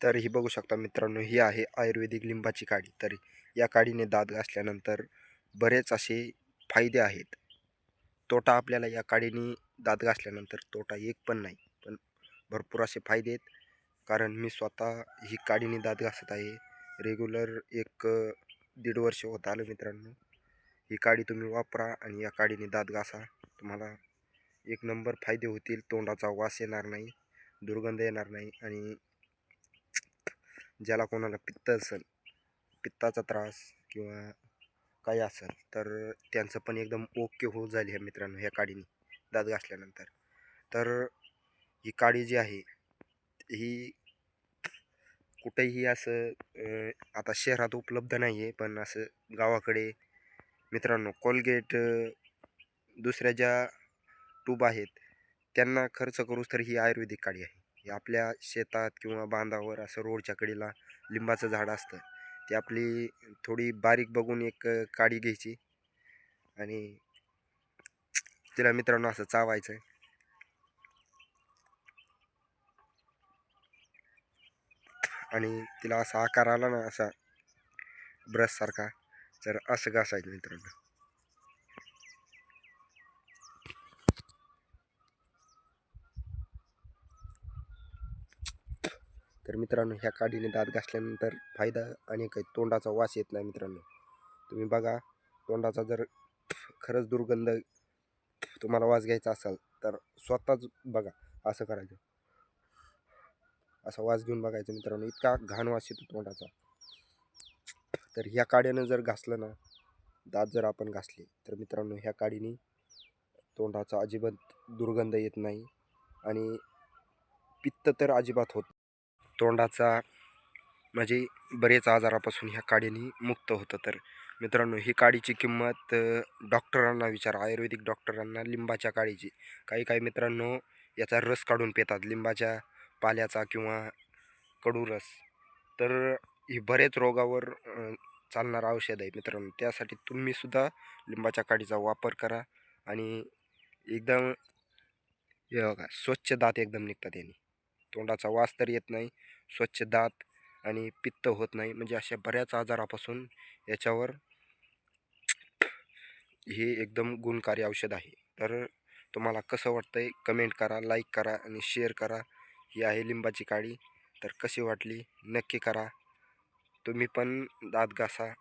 तर ही बघू शकता मित्रांनो ही आहे आयुर्वेदिक लिंबाची काडी. तर या काडीने दात घासल्यानंतर बरेच असे फायदे आहेत. तोटा आपल्याला या काडीने दात घासल्यानंतर तोटा एक पण नाही पण भरपूर असे फायदे आहेत. कारण मी स्वतः ही काडीने दात घासत आहे. रेग्युलर एक दीड वर्ष होत आलं मित्रांनो. ही काडी तुम्ही वापरा आणि या काडीने दात घासा. तुम्हाला एक नंबर फायदे होतील तोंडाचा वास येणार नाही दुर्गंध येणार नाही आणि ज्याला कोणाला पित्त असेल पित्ताचा त्रास किंवा काही असेल तर त्यांचं पण एकदम ओके होत जाईल ह्या मित्रांनो ह्या काडीने दात घासल्यानंतर. तर ही काडी जी आहे ही कुठेही असं आता शहरात उपलब्ध नाही आहे पण असं गावाकडे मित्रांनो कोलगेट दुसऱ्या ज्या ट्यूब आहेत त्यांना खर्च करूच तर ही आयुर्वेदिक काडी आहे. ही आपल्या शेतात किंवा बांधावर असं रोडच्या कडेला लिंबाचं झाड असतं. ती आपली थोडी बारीक बघून एक काडी घ्यायची. आणि तिला मित्रांनो असं चावायचं आणि तिला असा आकार आला ना असा ब्रशसारखा तर असं घासायचं मित्रांनो. तर मित्रांनो ह्या काडीने दात घासल्यानंतर फायदा अनेक आहे तोंडाचा वास येत नाही मित्रांनो. तुम्ही बघा तोंडाचा जर खरंच दुर्गंध तुम्हाला वास घ्यायचा असाल तर स्वतःच बघा असं करायचं. असा वास घेऊन बघायचं मित्रांनो इतका घाण वास येतो तोंडाचा. तर ह्या काड्यानं जर घासलं ना दात जर आपण घासले तर मित्रांनो ह्या काडीने तोंडाचा अजिबात दुर्गंध येत नाही आणि पित्त तर अजिबात होत तोंडाचा म्हणजे बरेच आजारापासून ह्या काडीने मुक्त होतं. तर मित्रांनो ही काडीची किंमत डॉक्टरांना विचारा. आयुर्वेदिक डॉक्टरांना लिंबाच्या काडीची. काही काही मित्रांनो याचा रस काढून पितात. लिंबाच्या पाल्याचा किंवा कडू रस. तर ही बरेच रोगावर चालणारं औषध आहे मित्रांनो. त्यासाठी तुम्हीसुद्धा लिंबाच्या काडीचा वापर करा आणि एकदम हे बघा स्वच्छ दात एकदम निघतात याने. तोंडाचा वास तर येत नाही स्वच्छ दात आणि पित्त होत नाही. म्हणजे अशा बऱ्याच आजारापासून याच्यावर हे एकदम गुणकारी औषध आहे. तर तुम्हाला कसं वाटतंय? कमेंट करा लाईक करा आणि शेअर करा. ही आहे लिंबाची काळी तर कशी वाटली? नक्की करा. तुम्ही पण दात घासा.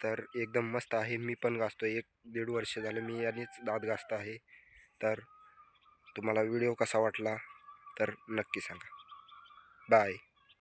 तर एकदम मस्त आहे. मी पण घासतो एक दीड वर्ष झालं मी यानेच दात घासतो आहे. तर तुम्हाला व्हिडिओ कसा वाटला? तर नक्की सांगा. बाय.